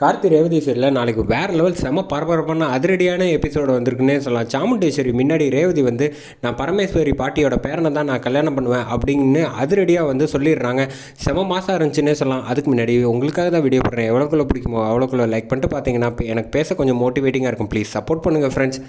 கார்த்தி ரேவதி சீரியலில் நாளைக்கு வேறு லெவல் செம பரபரப்பான அதிரடியான எபிசோடு வந்திருக்குன்னே சொல்லலாம். சாமுண்டேஸ்வரி முன்னாடி ரேவதி வந்து நான் பரமேஸ்வரி பாட்டியோட பேரனை தான் நான் கல்யாணம் பண்ணுவேன் அப்படின்னு அதிரடியாக வந்து சொல்லிடுறாங்க. செம மாதம் இருந்துச்சுன்னே சொல்லலாம். அதுக்கு முன்னாடி உங்களுக்காக தான் வீடியோ பண்ணுறேன் எவ்வளோக்குள்ளே பிடிக்குமோ அவ்வளோக்குள்ள லைக் பண்ணிட்டு பார்த்தீங்கன்னா எனக்கு பேச கொஞ்சம் மோட்டிவேட்டிங்காக இருக்கும். ப்ளீஸ் சப்போர்ட் பண்ணுங்கள் ஃப்ரெண்ட்ஸ்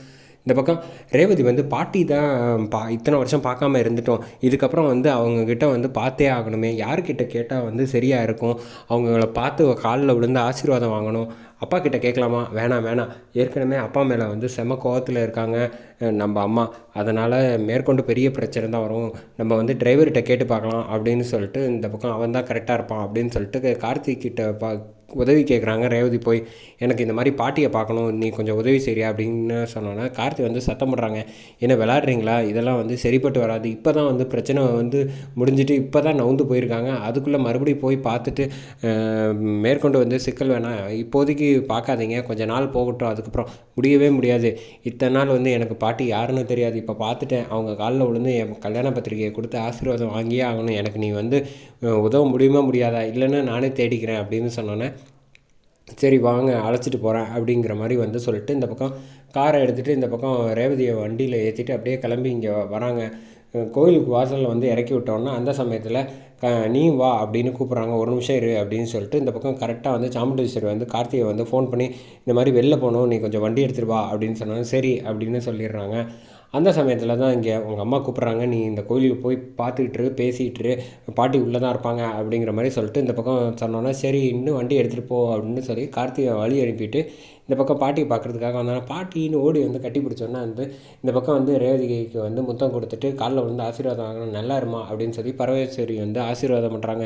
இந்த பக்கம் ரேவதி வந்து பாட்டி தான் பா இத்தனை வருஷம் பார்க்காம இருந்துட்டோம். இதுக்கப்புறம் வந்து அவங்கக்கிட்ட வந்து பார்த்தே ஆகணுமே. யார்கிட்ட கேட்டால் வந்து சரியாக இருக்கும். அவங்கள பார்த்து காலில் விழுந்து ஆசீர்வாதம் வாங்கணும். அப்பா கிட்ட கேட்கலாமா? வேணாம் வேணாம். ஏற்கனவே அப்பா மேலே வந்து செம கோவத்தில் இருக்காங்க நம்ம அம்மா. அதனால் மேற்கொண்டு பெரிய பிரச்சனை தான் வரும். நம்ம வந்து டிரைவர்கிட்ட கேட்டு பார்க்கலாம் அப்படின்னு சொல்லிட்டு இந்த பக்கம் அவன் தான் கரெக்டாக இருப்பான் அப்படின்னு சொல்லிட்டு கார்த்திக் கிட்ட பா உதவி கேட்குறாங்க ரேவதி போய் எனக்கு இந்த மாதிரி பாட்டியை பார்க்கணும். நீ கொஞ்சம் உதவி செய்யா அப்படின்னு சொன்னோன்னா கார்த்தி வந்து சத்தம் பண்ணுறாங்க என்ன விளாட்றீங்களா இதெல்லாம் வந்து சரிப்பட்டு வராது. இப்போ தான் வந்து பிரச்சனை வந்து முடிஞ்சிட்டு இப்போ தான் நவுந்து போயிருக்காங்க. அதுக்குள்ளே மறுபடியும் போய் பார்த்துட்டு மேற்கொண்டு வந்து சிக்கல் வேணாம். இப்போதைக்கு பார்க்காதீங்க. கொஞ்ச நாள் போகட்டும். அதுக்கப்புறம் முடியவே முடியாது. இத்தனை நாள் வந்து எனக்கு பாட்டி யாருன்னு தெரியாது. இப்போ பார்த்துட்டேன். அவங்க காலில் விழுந்து என் கல்யாண பத்திரிகையை கொடுத்து ஆசீர்வாதம் வாங்கியே ஆகணும். எனக்கு நீ வந்து உதவ முடியுமா முடியாதா? இல்லைன்னா நானே தேடிக்கிறேன் அப்படின்னு சொன்னோன்னே சரி வாங்க அழைச்சிட்டு போகிறேன் அப்படிங்கிற மாதிரி வந்து சொல்லிட்டு இந்த பக்கம் காரை எடுத்துகிட்டு இந்த பக்கம் ரேவதியை வண்டியில் ஏற்றிட்டு அப்படியே கிளம்பி இங்கே வராங்க. கோயிலுக்கு வாசலில் வந்து இறக்கி விட்டோன்னா அந்த சமயத்தில் க நீ வா அப்படின்னு கூப்பிட்றாங்க. ஒரு நிமிஷம் இரு அப்படின்னு சொல்லிட்டு இந்த பக்கம் கரெக்டாக வந்து சாமுண்டீஸ்வரி வந்து கார்த்திகை வந்து ஃபோன் பண்ணி இந்த மாதிரி வெளில போகணும் நீ கொஞ்சம் வண்டி எடுத்துகிட்டு வா அப்படின்னு சொன்னாங்க. சரி அப்படின்னு சொல்லிடுறாங்க. அந்த சமயத்தில் தான் இங்கே உங்கள் அம்மா கூப்பிட்றாங்க. நீ இந்த கோயிலுக்கு போய் பார்த்துக்கிட்டு பேசிக்கிட்டு பாட்டி உள்ளே தான் இருப்பாங்க அப்படிங்கிற மாதிரி சொல்லிட்டு இந்த பக்கம் சொன்னோன்னா சரி இன்னும் வண்டி எடுத்துகிட்டு போ அப்படின்னு சொல்லி கார்த்திகை வழி அனுப்பிட்டு இந்த பக்கம் பாட்டியை பார்க்குறதுக்காக வந்தாங்க பாட்டின்னு ஓடி வந்து கட்டி பிடிச்சோன்னா வந்து இந்த பக்கம் வந்து ரேவதிக்கு வந்து முத்தம் கொடுத்துட்டு காலில் வந்து ஆசீர்வாதம் வாங்கணும் நல்லா இருமா அப்படின்னு சொல்லி பரமேஸ்வரி வந்து ஆசீர்வாதம் பண்ணுறாங்க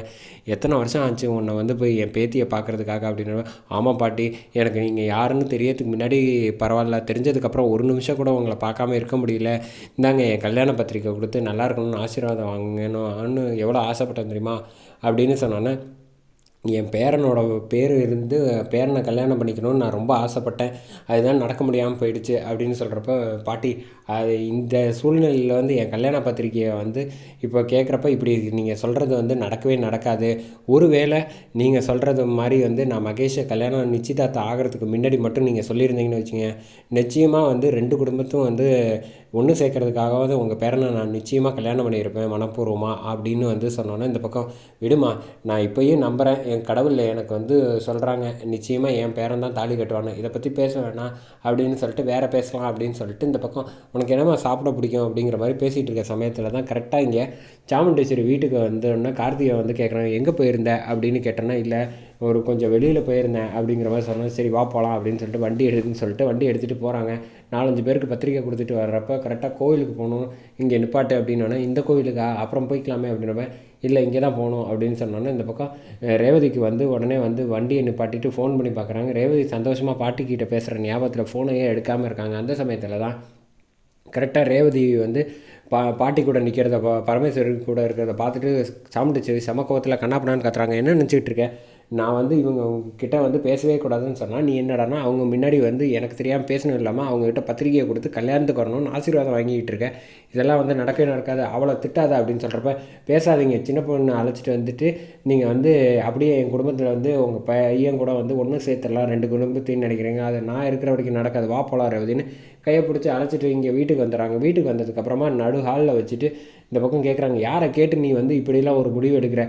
எத்தனை வருஷம் ஆச்சு உன்னை வந்து போய் என் பேத்தியை பார்க்குறதுக்காக அப்படின்னு. ஆமாம் பாட்டி எனக்கு நீங்கள் யாருன்னு தெரியறதுக்கு முன்னாடி பரவாயில்ல. தெரிஞ்சதுக்கப்புறம் ஒரு நிமிஷம் கூட உங்களை பார்க்காம இருக்க முடியல. இந்தாங்க என் கல்யாண பத்திரிக்கை கொடுத்து நல்லா இருக்கணும்னு ஆசீர்வாதம் வாங்கணும்னு எவ்வளோ ஆசைப்பட்டேன் தெரியுமா? அப்படின்னு சொன்னோன்னே என் பேரனோட பேர் இருந்து பேரனை கல்யாணம் பண்ணிக்கணும்னு நான் ரொம்ப ஆசைப்பட்டேன். அதுதான் நடக்க முடியாமல் போயிடுச்சு அப்படின்னு சொல்கிறப்ப பாட்டி அது இந்த சூழ்நிலையில் வந்து என் கல்யாண பத்திரிக்கையை வந்து இப்போ கேட்குறப்ப இப்படி நீங்கள் சொல்கிறது வந்து நடக்கவே நடக்காது. ஒருவேளை நீங்கள் சொல்கிறது மாதிரி வந்து நான் மகேஷை கல்யாணம் நிச்சயதார்த்தம் ஆகிறதுக்கு முன்னாடி மட்டும் நீங்கள் சொல்லியிருந்தீங்கன்னு வச்சுங்க நிச்சயமாக வந்து ரெண்டு குடும்பத்தும் வந்து ஒன்று சேர்க்கறதுக்காகவாவது உங்கள் பேரனை நான் நிச்சயமாக கல்யாணம் பண்ணியிருப்பேன் மனப்பூர்வமாக அப்படின்னு வந்து சொன்னோன்னே இந்த பக்கம் விடுமா நான் இப்போயும் நம்புகிறேன் என் கடவுளில் எனக்கு வந்து சொல்கிறாங்க நிச்சயமாக என் பேரன் தான் தாலி கட்டுவானு இதை பற்றி பேச வேணாம் அப்படின்னு சொல்லிட்டு வேறு பேசலாம் அப்படின்னு சொல்லிட்டு இந்த பக்கம் உனக்கு என்னம்மா சாப்பிட பிடிக்கும் அப்படிங்கிற மாதிரி பேசிகிட்டு இருக்க சமயத்தில் தான் கரெக்டாக இங்கே சாமுண்டேஸ்வரி வீட்டுக்கு வந்தோடனே கார்த்திகை வந்து கேட்குறாங்க எங்கே போயிருந்த? அப்படின்னு கேட்டேன்னா இல்லை ஒரு கொஞ்சம் வெளியில் போயிருந்தேன் அப்படிங்கிற மாதிரி சொன்னோம் சரி வா போகலாம் அப்படின்னு சொல்லிட்டு வண்டி எடுக்குன்னு சொல்லிட்டு வண்டி எடுத்துகிட்டு போகிறாங்க நாலஞ்சு பேருக்கு பத்திரிக்கை கொடுத்துட்டு வர்றப்ப கரெக்டாக கோயிலுக்கு போகணும் இங்கே நிப்பாட்டு அப்படின்னோடனே இந்த கோவிலுக்கா அப்புறம் போய்க்கலாமே அப்படின்னப்ப இல்லை இங்கே தான் போகணும் அப்படின்னு சொன்னோன்னே இந்த பக்கம் ரேவதிக்கு வந்து உடனே வந்து வண்டியை நிப்பாட்டிட்டு ஃபோன் பண்ணி பார்க்குறாங்க ரேவதி சந்தோஷமாக பாட்டிக்கிட்ட பேசுகிற ஞாபகத்தில் ஃபோனையே எடுக்காமல் இருக்காங்க. அந்த சமயத்தில் தான் கரெக்டாக ரேவதி வந்து பா பாட்டி கூட நிற்கிறத பா பரமேஸ்வரி கூட இருக்கிறத பார்த்துட்டு சாமுண்டிச்சு செம கோவத்தில் கண்ணாப்பண்ணான்னு கத்துறாங்க. என்ன நினச்சிட்டு நான் வந்து இவங்க கிட்ட வந்து பேசவே கூடாதுன்னு சொன்னால் நீ என்னடான்னா அவங்க முன்னாடி வந்து எனக்கு தெரியாமல் பேசணும் இல்லாமல் அவங்ககிட்ட பத்திரிகையை கொடுத்து கல்யாணத்துக்கு வரணும்னு ஆசீர்வாதம் வாங்கிக்கிட்டு இருக்கேன் இதெல்லாம் வந்து நடக்கவே நடக்காது. அவளை திட்டாத அப்படின்னு சொல்கிறப்ப பேசாதீங்க. சின்ன பொண்ணு அழைச்சிட்டு வந்துட்டு நீங்கள் வந்து அப்படியே என் குடும்பத்தில் வந்து உங்கள் பையன் கூட வந்து ஒன்று சேர்த்துடலாம். ரெண்டு குடும்பத்தையும் நினைக்கிறீங்க. அது நான் இருக்கிற வரைக்கும் நடக்காது. வா போலாம் ரேவதின்னு கையை பிடிச்சி அழைச்சிட்டு இங்கே வீட்டுக்கு வந்துடுறாங்க. வீட்டுக்கு வந்ததுக்கப்புறமா நடு ஹாலில் வச்சுட்டு இந்த பக்கம் கேட்குறாங்க யாரை கேட்டு நீ வந்து இப்படிலாம் ஒரு முடிவு எடுக்கிற?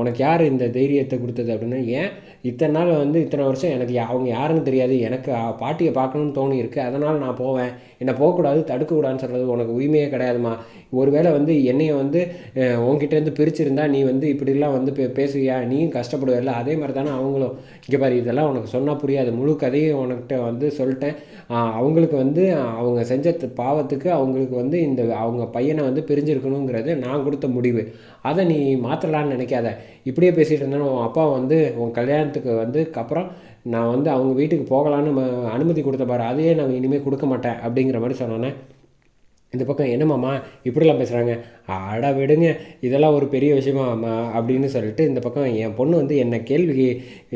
உனக்கு யார் இந்த தைரியத்தை கொடுத்தது? அப்படின்னு. ஏன்? இத்தனை நாள் வந்து இத்தனை வருஷம் எனக்கு அவங்க யாருன்னு தெரியாது. எனக்கு பாட்டியை பார்க்கணும்னு தோணி இருக்குது அதனால் நான் போவேன். என்னை போகக்கூடாது தடுக்கக்கூடாதுன்னு சொல்கிறது உனக்கு உரிமையே கிடையாதுமா. ஒருவேளை வந்து என்னையை வந்து உன்கிட்டேருந்து பிரிச்சிருந்தா நீ வந்து இப்படிலாம் வந்து பே பேசுவியா? நீயும் கஷ்டப்படுவில்ல. அதே மாதிரி தானே அவங்களும். இங்கே பாரு இதெல்லாம் உனக்கு சொன்னால் புரியாது. முழு கதையும் உனக்கிட்ட வந்து சொல்லிட்டேன். அவங்களுக்கு வந்து வந்து அவங்க செஞ்ச பாவத்துக்கு அவங்களுக்கு வந்து இந்த அவங்க பையனை வந்து பிரிஞ்சிருக்கணுங்கிறது நான் கொடுத்த முடிவு. அதை நீ மாற்றலான்னு நினைக்காத. இப்படியே பேசிகிட்டு இருந்தாலும் உன் அப்பா வந்து உன் கல்யாணத்துக்கு வந்து அப்புறம் நான் வந்து அவங்க வீட்டுக்கு போகலான்னு அனுமதி கொடுத்த பாரு. அதையே நான் இனிமேல் கொடுக்க மாட்டேன் அப்படிங்கிற மாதிரி சொன்னோன்னே இந்த பக்கம் என்னமாம்மா இப்படிலாம் பேசுகிறாங்க அட விடுங்க இதெல்லாம் ஒரு பெரிய விஷயமா அம்மா அப்படின்னு சொல்லிட்டு இந்த பக்கம் என் பொண்ணு வந்து என்ன கேள்வி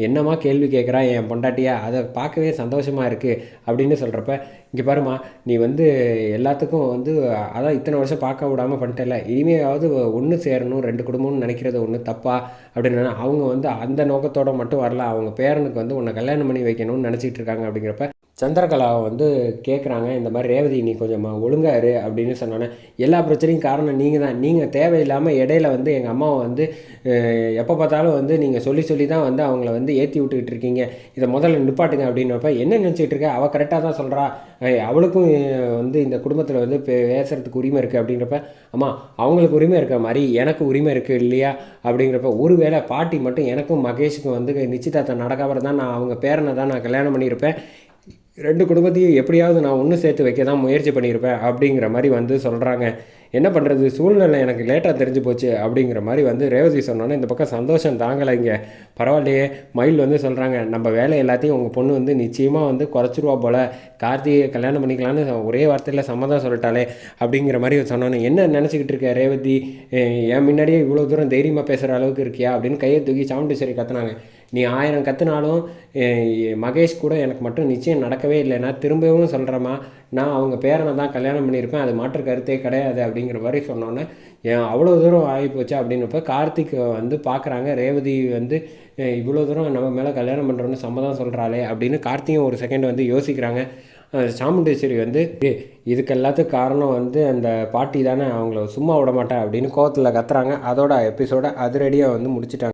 என்னம்மா கேள்வி கேட்குறா என் பொண்டாட்டியா? அதை பார்க்கவே சந்தோஷமாக இருக்குது அப்படின்னு சொல்கிறப்ப இங்கே பாருமா நீ வந்து எல்லாத்துக்கும் வந்து அதான் இத்தனை வருஷம் பார்க்க விடாமல் பண்ணிட்டல இனிமேயாவது ஒன்று சேரணும் ரெண்டு குடும்பம்னு நினைக்கிறது ஒன்று தப்பா? அப்படின்னு அவங்க வந்து அந்த நோக்கத்தோட மட்டும் வரல அவங்க பேரனுக்கு வந்து உன்னை கல்யாணம் பண்ணி வைக்கணும்னு நினச்சிட்டு இருக்காங்க அப்படிங்கிறப்ப சந்திரகலாவை வந்து கேட்குறாங்க இந்த மாதிரி ரேவதி நீ கொஞ்சம் ஒழுங்கா இரு அப்படின்னு சொன்னோன்னே எல்லா பிரச்சனையும் காரணம் நீங்கள் தான் நீங்கள் தேவையில்லாமல் இடையில வந்து எங்கள் அம்மாவை வந்து எப்போ பார்த்தாலும் வந்து நீங்கள் சொல்லி சொல்லி தான் வந்து அவங்கள வந்து ஏற்றி விட்டுக்கிட்டு இருக்கீங்க. இதை முதல்ல நிப்பாட்டுங்க அப்படின்னப்ப என்ன நினச்சிட்டு இருக்க? அவள் கரெக்டாக தான் சொல்கிறா அவளுக்கும் வந்து இந்த குடும்பத்தில் வந்து பே- உரிமை இருக்குது அப்படின்றப்ப அம்மா அவங்களுக்கு உரிமை இருக்கிற மாதிரி எனக்கு உரிமை இருக்குது இல்லையா? அப்படிங்கிறப்ப ஒருவேளை பாட்டி மட்டும் எனக்கும் மகேஷுக்கும் வந்து நிச்சயதார்த்தம் நடக்காமல் தான் நான் அவங்க பேரனை தான் நான் கல்யாணம் பண்ணியிருப்பேன். ரெண்டு குடும்பத்தையும் எப்படியாவது நான் ஒன்று சேர்த்து வைக்க தான் முயற்சி பண்ணியிருப்பேன் அப்படிங்கிற மாதிரி வந்து சொல்கிறாங்க என்ன பண்ணுறது சூழ்நிலை எனக்கு லேட்டாக தெரிஞ்சு போச்சு அப்படிங்கிற மாதிரி வந்து ரேவதி சொன்னோன்னே இந்த பக்கம் சந்தோஷம் தாங்கலை இங்கே பரவாயில்லையே மயில் வந்து சொல்கிறாங்க நம்ம வேலை எல்லாத்தையும் உங்கள் பொண்ணு வந்து நிச்சயமாக வந்து குறைச்சிருவா போல். கார்த்திகை கல்யாணம் பண்ணிக்கலான்னு ஒரே வார்த்தையில் சம்மதம் சொல்லிட்டாலே அப்படிங்கிற மாதிரி சொன்னோன்னே என்ன நினச்சிக்கிட்டு இருக்க ரேவதி? என் முன்னாடியே இவ்வளோ தூரம் தைரியமாக பேசுகிற அளவுக்கு இருக்கியா? அப்படின்னு கையை தூக்கி சாமுண்டீஸ்வரி கத்துனாங்க. நீ ஆயிரம் கற்றுனாலும் மகேஷ் கூட எனக்கு மட்டும் நிச்சயம் நடக்கவே இல்லைன்னா திரும்பவும் சொல்கிறேம்மா நான் அவங்க பேரனை தான் கல்யாணம் பண்ணியிருப்பேன் அது மாற்று கருத்தே கிடையாது அப்படிங்கிற மாதிரி சொன்னோன்னே ஏன் அவ்வளோ தூரம் ஆகிப்போச்சு அப்படின்னப்ப கார்த்திக் வந்து பார்க்குறாங்க ரேவதி வந்து இவ்வளோ தூரம் நம்ம மேலே கல்யாணம் பண்ணுறோன்னு சம்மதம் சொல்கிறாளே அப்படின்னு கார்த்தியும் ஒரு செகண்ட் வந்து யோசிக்கிறாங்க. சாமுண்டேஸ்வரி வந்து இதுக்கு எல்லாத்துக்கும் காரணம் வந்து அந்த பாட்டி தானே அவங்கள சும்மா விட மாட்டேன் அப்படின்னு கோவத்தில் கத்துறாங்க. அதோட எபிசோட அதிரடியாக வந்து முடிச்சிட்டாங்க.